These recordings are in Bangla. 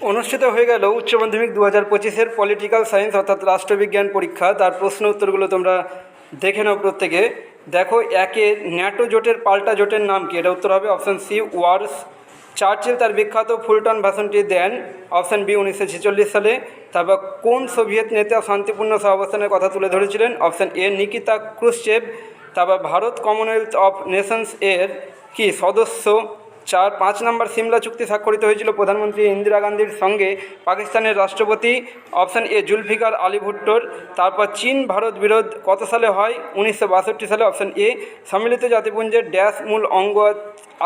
অনুষ্ঠিত হয়ে গেল উচ্চ মাধ্যমিক দু হাজার পঁচিশের পলিটিক্যাল সায়েন্স অর্থাৎ রাষ্ট্রবিজ্ঞান পরীক্ষা। তার প্রশ্ন উত্তরগুলো তোমরা দেখে নাও প্রত্যেকে। দেখো, একে ন্যাটো জোটের পাল্টা জোটের নাম কি? এটা উত্তর হবে অপশান সি ওয়ার্স। চার্চিল তার বিখ্যাত ফুলটন ভাষণটি দেন অপশান বি উনিশশো ছেচল্লিশ সালে। তারপর, কোন সোভিয়েত নেতা শান্তিপূর্ণ সহাবস্থানের কথা তুলে ধরেছিলেন? অপশান এ নিকিতা ক্রুশ্চেভ তারপর, ভারত কমনওয়েলথ অফ নেশনস এর কি সদস্য? চার, পাঁচ নম্বর সিমলা চুক্তি স্বাক্ষরিত হয়েছিল প্রধানমন্ত্রী ইন্দিরা গান্ধীর সঙ্গে পাকিস্তানের রাষ্ট্রপতি অপশান এ জুলফিকার আলী ভুট্টোর। তারপর চীন ভারত বিরোধ কত সালে হয়? উনিশশো বাষট্টি সালে অপশান এ, সম্মিলিত জাতিপুঞ্জের ড্যাশ মূল অঙ্গ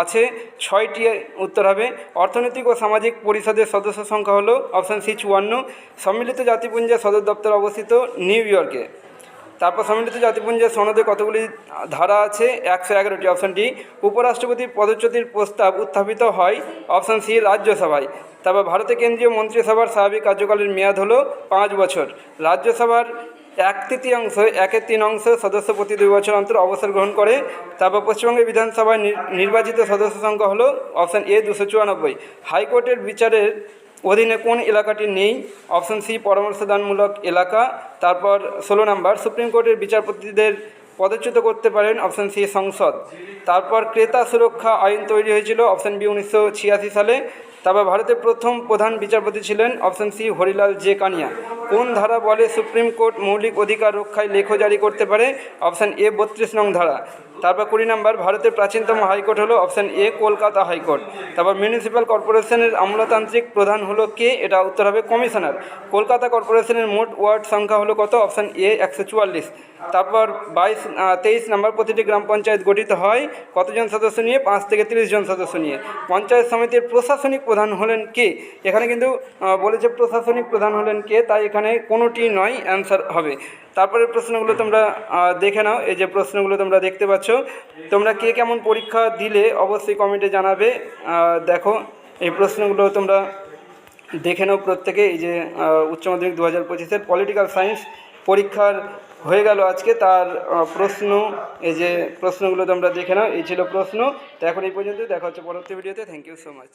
আছে, ছয়টি উত্তর হবে। অর্থনৈতিক ও সামাজিক পরিষদের সদস্য সংখ্যা হলো অপশান সি চুয়ান্ন। সম্মিলিত জাতিপুঞ্জের সদর দপ্তর অবস্থিত নিউ ইয়র্কে। তারপর সম্মিলিত জাতিপুঞ্জের সনদে কতগুলি ধারা আছে? একশো এগারোটি। অপশান ডি উপরাষ্ট্রপতির পদচ্যুতির প্রস্তাব উত্থাপিত হয়। অপশন সি রাজ্যসভায়। তারপর ভারতের কেন্দ্রীয় মন্ত্রিসভার স্বাভাবিক কার্যকালের মেয়াদ হলো পাঁচ বছর। রাজ্যসভার এক তৃতীয়াংশ, একের তিন অংশ সদস্য প্রতি দুই বছর অন্তর অবসর গ্রহণ করে। তারপর পশ্চিমবঙ্গের বিধানসভায় নির- নির্বাচিত সদস্য সংখ্যা হলো অপশান এ দুশো চুরানব্বই। হাইকোর্টের বিচারের অধীনে কোন এলাকাটি নেই? অপশন সি, পরামর্শদানমূলক এলাকা। তারপর ষোলো নম্বর, সুপ্রিম কোর্টের বিচারপতিদের পদচ্যুত করতে পারেন অপশন সি, সংসদ। তারপর ক্রেতা সুরক্ষা আইন তৈরি হয়েছিল, অপশন বি, উনিশশো ছিয়াশি সালে। তারপর ভারতের প্রথম প্রধান বিচারপতি ছিলেন option C Harilal J Kania. কোন ধারা বলে সুপ্রিম কোর্ট মৌলিক অধিকার রক্ষায় লেখ জারি করতে পারে? অপশন এ বত্রিশ নং ধারা। তারপর কুড়ি নম্বর, ভারতের প্রাচীনতম হাইকোর্ট হলো option A, Kolkata high court. তারপর মিউনিসিপ্যাল কর্পোরেশনের আমলাতান্ত্রিক প্রধান হলো কে? এটা উত্তর হবে কমিশনার। কলকাতা কর্পোরেশনের মোট ওয়ার্ড সংখ্যা হলো কত? অপশন এ, একশো চুয়াল্লিশ। তারপর বাইশ তেইশ নম্বর, প্রতিটি গ্রাম পঞ্চায়েত গঠিত হয় কতজন সদস্য নিয়ে? পাঁচ থেকে তিরিশ জন সদস্য নিয়ে। পঞ্চায়েত সমিতির প্রশাসনিক প্রধান হলেন কে? এখানে কিন্তু বলেছে প্রশাসনিক প্রধান হলেন কে তাই এখানে কোনোটি নয় অ্যান্সার হবে। তারপরে প্রশ্নগুলো তোমরা দেখে নাও। এই যে প্রশ্নগুলো তোমরা দেখতে পাচ্ছ, তোমরা কে কেমন পরীক্ষা দিলে অবশ্যই কমেন্টে জানাবে। দেখো, এই প্রশ্নগুলো তোমরা দেখে নাও প্রত্যেকে। এই যে উচ্চ মাধ্যমিক দু হাজার পঁচিশের পলিটিক্যাল সায়েন্স পরীক্ষার হয়ে গেল আজকে। তার প্রশ্ন, এই যে প্রশ্নগুলো তোমরা দেখে নাও। এই ছিল প্রশ্ন। তো এখন এই পর্যন্ত দেখা হচ্ছে পরবর্তী ভিডিওতে থ্যাংক ইউ সো মাচ